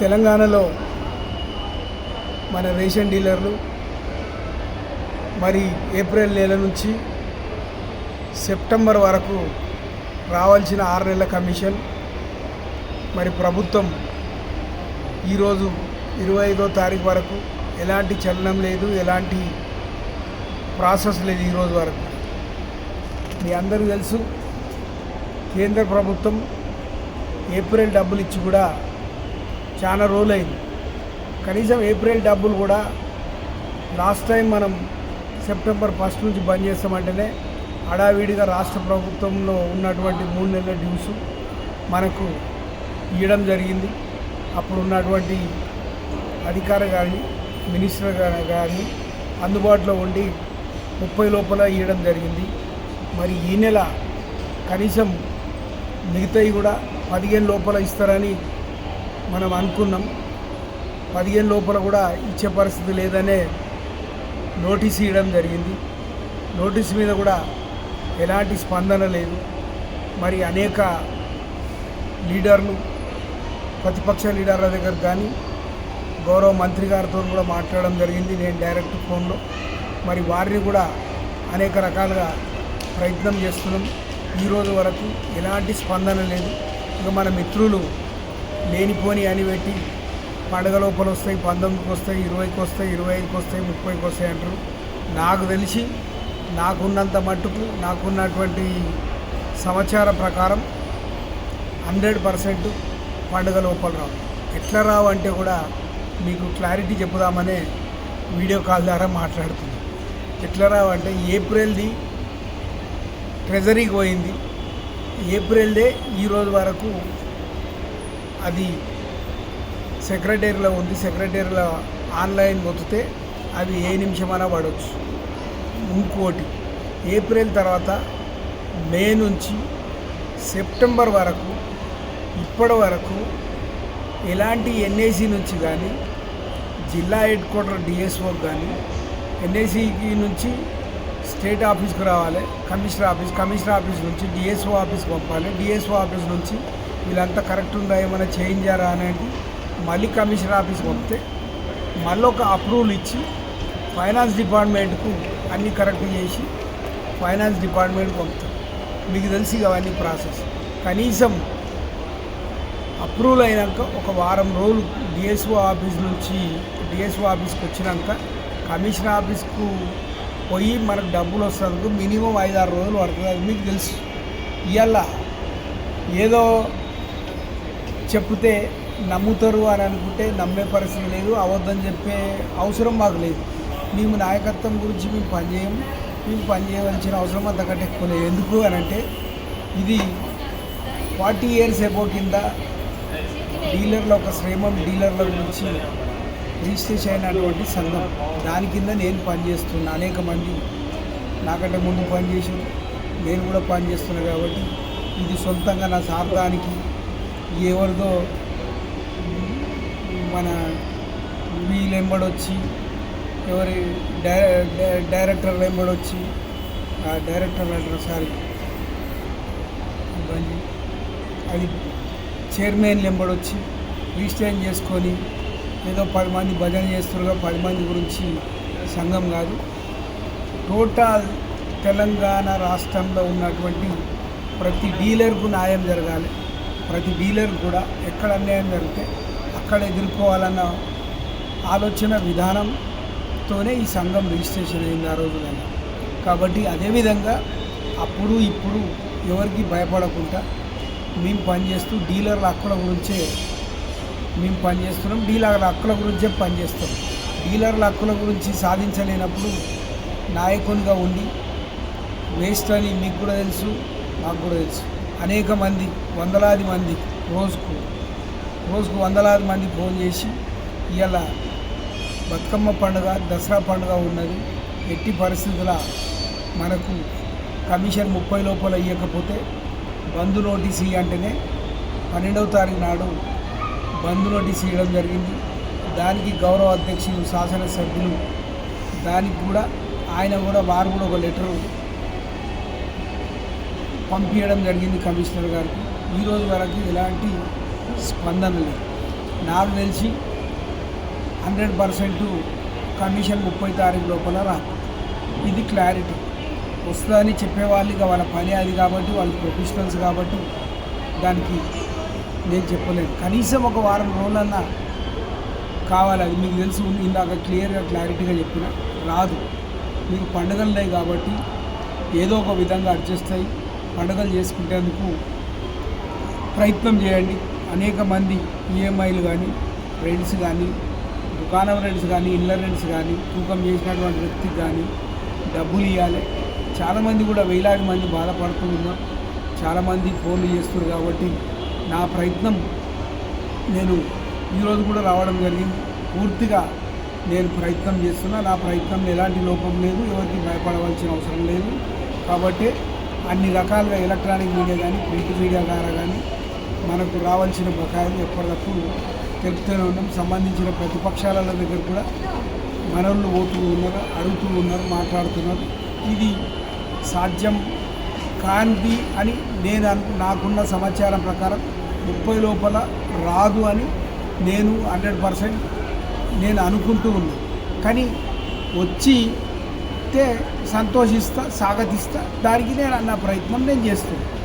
తెలంగాణలో మన రేషన్ డీలర్లు మరి ఏప్రిల్ నెల నుంచి సెప్టెంబర్ వరకు రావాల్సిన ఆరు నెలల కమిషన్. మరి ప్రభుత్వం ఈరోజు ఇరవై ఐదో తారీఖు వరకు ఎలాంటి చలనం లేదు ఎలాంటి ప్రాసెస్ లేదు ఈరోజు వరకు. మీ అందరికీ తెలుసు కేంద్ర ప్రభుత్వం ఏప్రిల్ డబ్బులు ఇచ్చి కూడా చాలా రోజులైంది. కనీసం ఏప్రిల్ డబ్బులు కూడా లాస్ట్ టైం మనం సెప్టెంబర్ ఫస్ట్ నుంచి బంద్ చేస్తామంటేనే హడావిడిగా రాష్ట్ర ప్రభుత్వంలో ఉన్నటువంటి మూడు నెలల డ్యూస్ మనకు ఇవ్వడం జరిగింది. అప్పుడు ఉన్నటువంటి అధికార కానీ మినిస్టర్ కానీ అందుబాటులో ఉండి ముప్పై లోపల ఇవ్వడం జరిగింది. మరి ఈ నెల కనీసం మిగతాయి కూడా పదిహేను లోపల ఇస్తారని మనం అనుకున్నాం. పదిహేను లోపల కూడా ఇచ్చే పరిస్థితి లేదనే నోటీస్ ఇవ్వడం జరిగింది. నోటీస్ మీద కూడా ఎలాంటి స్పందన లేదు. మరి అనేక లీడర్లు ప్రతిపక్ష లీడర్ల దగ్గర కానీ గౌరవ మంత్రి గారితో కూడా మాట్లాడడం జరిగింది. నేను డైరెక్ట్ ఫోన్లో. మరి వారిని కూడా అనేక రకాలుగా ప్రయత్నం చేస్తున్నాం. ఈరోజు వరకు ఎలాంటి స్పందన లేదు. ఇక మన మిత్రులు లేనిపోని అని పెట్టి పండగ లోపల వస్తాయి పంతొమ్మిదికి వస్తాయి ఇరవైకి వస్తాయి ఇరవై ఐదుకి వస్తాయి ముప్పైకి వస్తాయి అంటారు. నాకు తెలిసి నాకున్నంత మట్టుకు నాకున్నటువంటి సమాచారం ప్రకారం హండ్రెడ్ పర్సెంట్ పండుగ లోపల రావు. ఎట్లా రావు అంటే కూడా మీకు క్లారిటీ చెప్పుదామనే వీడియో కాల్ ద్వారా మాట్లాడుతుంది. ఎట్లా రావు అంటే ఏప్రిల్ది ట్రెజరీకి పోయింది. ఏప్రిల్దే ఈరోజు వరకు అది సెక్రటరీలో ఉంది సెక్రటరీలో ఆన్లైన్ మొత్తితే అవి ఏ నిమిషమైనా పడవచ్చు ఇంకోటి ఏప్రిల్ తర్వాత మే నుంచి సెప్టెంబర్ వరకు ఇప్పటి వరకు ఎలాంటి ఎన్ఏసీ నుంచి కానీ జిల్లా హెడ్ క్వార్టర్ డిఎస్ఓకి కానీ ఎన్ఏసీకి నుంచి స్టేట్ ఆఫీస్కి రావాలి కమిషనర్ ఆఫీస్ కమిషనర్ ఆఫీస్ నుంచి డిఎస్ఓ ఆఫీస్కి పంపాలి డిఎస్ఓ ఆఫీస్ నుంచి వీళ్ళంతా కరెక్ట్ ఉందా ఏమైనా చేంజ్ అనేది మళ్ళీ కమిషనర్ ఆఫీస్కి వస్తే మళ్ళీ ఒక అప్రూవల్ ఇచ్చి ఫైనాన్స్ డిపార్ట్మెంట్కు అన్నీ కరెక్ట్ చేసి ఫైనాన్స్ డిపార్ట్మెంట్కి పంపుతాం మీకు తెలిసి అవన్నీ ప్రాసెస్. కనీసం అప్రూవల్ అయినాక ఒక వారం రోజులు డిఎస్ఓ ఆఫీస్ నుంచి డిఎస్ఓ ఆఫీస్కి వచ్చినాక కమిషనర్ ఆఫీస్కు పోయి మనకు డబ్బులు వస్తుంది మినిమం ఐదు ఆరు రోజులు పడుతుంది. అది మీకు తెలుసు. ఇవాళ ఏదో చెప్తే నమ్ముతారు అని అనుకుంటే నమ్మే పరిస్థితి లేదు అవద్దని చెప్పే అవసరం మాకు లేదు. మేము నాయకత్వం గురించి మేము పనిచేయం మేము పనిచేయవలసిన అవసరం అంతకంటే ఎక్కువ లేదు. ఎందుకు అని అంటే ఇది ఫార్టీ ఇయర్స్ ఎబో కింద డీలర్ల ఒక శ్రేమం డీలర్ల గురించి రిజిస్ట్రేషన్ అయినటువంటి సంఘం. దాని కింద నేను పనిచేస్తున్నా అనేక మంది నాకంటే ముందు పనిచేసి నేను కూడా పనిచేస్తున్నా కాబట్టి ఇది సొంతంగా నా సార్థానికి ఎవరిదో మన వీళ్ళు ఎంబడొచ్చి ఎవరి డై వెంబడొచ్చి డైరెక్టర్లు ఆ డైరెక్టర్లు అంటారు సారీ ఇబ్బంది. అది చైర్మన్ వెంబడొచ్చి రిజిస్ట్రేషన్ చేసుకొని ఏదో పది మంది భజన చేస్తున్నారుగా పది మంది గురించి సంఘం కాదు. టోటల్ తెలంగాణ రాష్ట్రంలో ఉన్నటువంటి ప్రతి డీలర్కు న్యాయం జరగాలి. ప్రతి డీలర్ కూడా ఎక్కడ అన్యాయం జరిగితే అక్కడ ఎదుర్కోవాలన్న ఆలోచన విధానంతోనే ఈ సంఘం రిజిస్ట్రేషన్ అయింది ఆ రోజులలో కాబట్టి అదేవిధంగా అప్పుడు ఇప్పుడు ఎవరికి భయపడకుండా మేము పనిచేస్తూ డీలర్ల హక్కుల గురించే మేము పనిచేస్తున్నాం. డీలర్ల హక్కుల గురించే పనిచేస్తాం. డీలర్ల హక్కుల గురించి సాధించలేనప్పుడు నాయకునిగా ఉండి వేస్ట్ అని మీకు కూడా తెలుసు నాకు కూడా తెలుసు. అనేక మంది వందలాది మంది రోజుకు రోజుకు వందలాది మంది ఫోన్ చేసి ఇవాళ బతుకమ్మ పండుగ దసరా పండుగ ఉన్నది. ఎట్టి పరిస్థితుల మనకు కమిషన్ ముప్పై లోపల ఇవ్వకపోతే బంధు నోటీస్ అంటేనే పన్నెండవ తారీఖు నాడు బంధు నోటీస్ ఇవ్వడం జరిగింది. దానికి గౌరవ అధ్యక్షులు శాసనసభ్యులు దానికి కూడా ఆయన కూడా వారు కూడా ఒక లెటరు పంపించడం జరిగింది కమిషనర్ గారికి. ఈ రోజు వరకు ఎలాంటి స్పందన లేదు. నాకు తెలిసి హండ్రెడ్ పర్సెంట్ కమిషన్ ముప్పై తారీఖు లోపల రాదు. ఇది క్లారిటీ. వస్తుందని చెప్పేవాళ్ళు ఇక వాళ్ళ పని అది కాబట్టి వాళ్ళు ప్రొఫెషనల్స్ కాబట్టి దానికి నేను చెప్పలేను. కనీసం ఒక వారం రోజులన్నా కావాలి. అది మీకు తెలుసు ఇందాక క్లియర్గా క్లారిటీగా చెప్పిన రాదు. మీకు పండుగలున్నాయి కాబట్టి ఏదో ఒక విధంగా అడ్జస్ట్ అయ్యి పండుగలు చేసుకునేందుకు ప్రయత్నం చేయండి. అనేక మంది ఈఎంఐలు కానీ రెంట్స్ కానీ దుకాణం రెంట్స్ కానీ ఇళ్ళ రెంట్స్ కానీ తూకం చేసినటువంటి వ్యక్తికి కానీ డబ్బులు ఇవ్వాలి చాలామంది కూడా వేలాది మంది బాధపడుతున్నారు. చాలామంది ఫోన్లు చేస్తున్నారు కాబట్టి నా ప్రయత్నం నేను ఈరోజు కూడా రావడం జరిగింది. పూర్తిగా నేను ప్రయత్నం చేస్తున్నా. నా ప్రయత్నం ఎలాంటి లోపం లేదు. ఎవరికి భయపడవలసిన అవసరం లేదు. కాబట్టి అన్ని రకాలుగా ఎలక్ట్రానిక్ మీడియా కానీ ప్రింట్ మీడియా ద్వారా కానీ మనకు రావాల్సిన బకాయిలు ఎప్పటికప్పుడు తెలుపుతూనే ఉన్నాం. సంబంధించిన ప్రతిపక్షాల దగ్గర కూడా మనోళ్ళు ఓతూ ఉన్నారు అడుగుతూ ఉన్నారు మాట్లాడుతున్నారు. ఇది సాధ్యం కాంతి అని నేను అను- నాకున్న సమాచారం ప్రకారం ముప్పై లోపల రాదు అని నేను హండ్రెడ్ పర్సెంట్ నేను అనుకుంటూ ఉన్నాను. కానీ వచ్చి తే సంతోషిస్తా స్వాగతిస్తా దానికి నేను నా ప్రయత్నం నేను చేస్తున్నాను